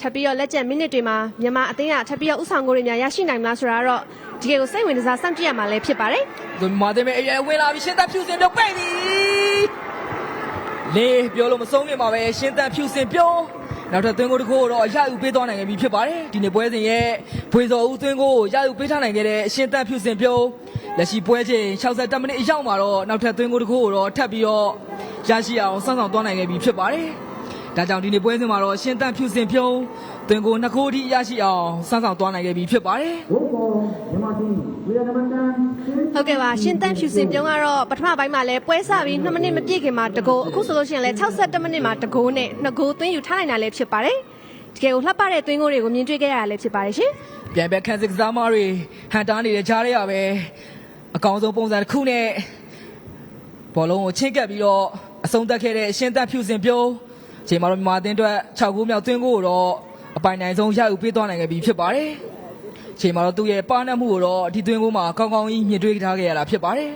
ထပ်ပြီးတော့လက်ကျန်မိနစ်တွေမှာမြန်မာအသင်းကထပ်ပြီးတော့ဥဆောင်ကိုတွေများရရှိနိုင်မလားဆိုတာတော့ဒီကေကိုစိတ်ဝင်စားစောင့်ကြည့်ရမှာလည်းဖြစ်ပါတယ်ဒီမာတင်မဲ့အရင်ဝင်လာပြီရှင်းသက်ဖြူစင်ပြုတ်ပိတ်ပြီလေပြောလို့မဆုံးခင်ပါပဲရှင်းသက်ဖြူစင်ပြုတ်နောက်ထပ်သွင်းကိုတစ်ခုကိုတော့ရယူပေးသွားနိုင်ခဲ့ပြီဖြစ်ပါတယ်ဒီနေ့ပွဲစဉ်ရဲ့ဖွေစော်ဦးသွင်းကိုရယူပေးထားနိုင်ခဲ့တဲ့ရှင်းသက်ဖြူစင်ပြုတ်လက်ရှိပွဲချိန်60မိနစ်အရောက်မှာတော့နောက်ထပ်သွင်းကိုတစ်ခုကိုတော့ထပ်ပြီးတော့ရရှိအောင်စမ်းဆောင်သွားနိုင်ခဲ့ပြီဖြစ်ပါတယ် ဒါကြောင့်ဒီနေ့ပွဲစဉ်မှာတော့ရှင်းသက်ဖြူစင်ပြုံးသွင်းကိုနှစ်ခုအထိရရှိအောင်စမ်းဆောင်သွားနိုင်ခဲ့ပြီဖြစ်ပါတယ် Roll call, Yamati, we are number 10, ဟုတ်ကဲ့ပါရှင်းတန်းဖြူစင်ပြုံးကတော့ပထမပိုင်းမှာလည်းပွဲစပြီး2မိနစ်မပြည့်ခင်မှာတကိုအခုဆိုလို့ရှိရင်လည်း62မိနစ်မှာတကိုနဲ့2ကိုသွင်းယူထားနိုင်တာလည်းဖြစ်ပါတယ်ဒီကေကိုလှပတဲ့သွင်းကိုတွေကိုမြင်တွေ့ခဲ့ရတာလည်းဖြစ်ပါတယ်ရှင်ပြန်ပဲခန်းစစ်ကစားမတွေဟန်တားနေတဲ့ကြားထဲရပဲအကောင်ဆုံးပုံစံတစ်ခုနဲ့ဘောလုံးကိုချင်းကပ်ပြီးတော့အဆုံးသတ်ခဲ့တဲ့အရှင်းသက်ဖြူစင်ပြုံး ချိန်မှာတော့မြန်မာအသင်းအတွက်6ဂိုးမြောက်သွင်းကိုတော့အပိုင်နိုင်ဆုံးရယူပေးသွားနိုင်ခဲ့ပြီဖြစ်ပါတယ်ချိန်မှာတော့သူ့ရဲ့ပါနတ်မှုကိုတော့ဒီသွင်းကိုမှာကောင်းကောင်းကြီးမြင်တွေ့ထားခဲ့ရတာဖြစ်ပါတယ်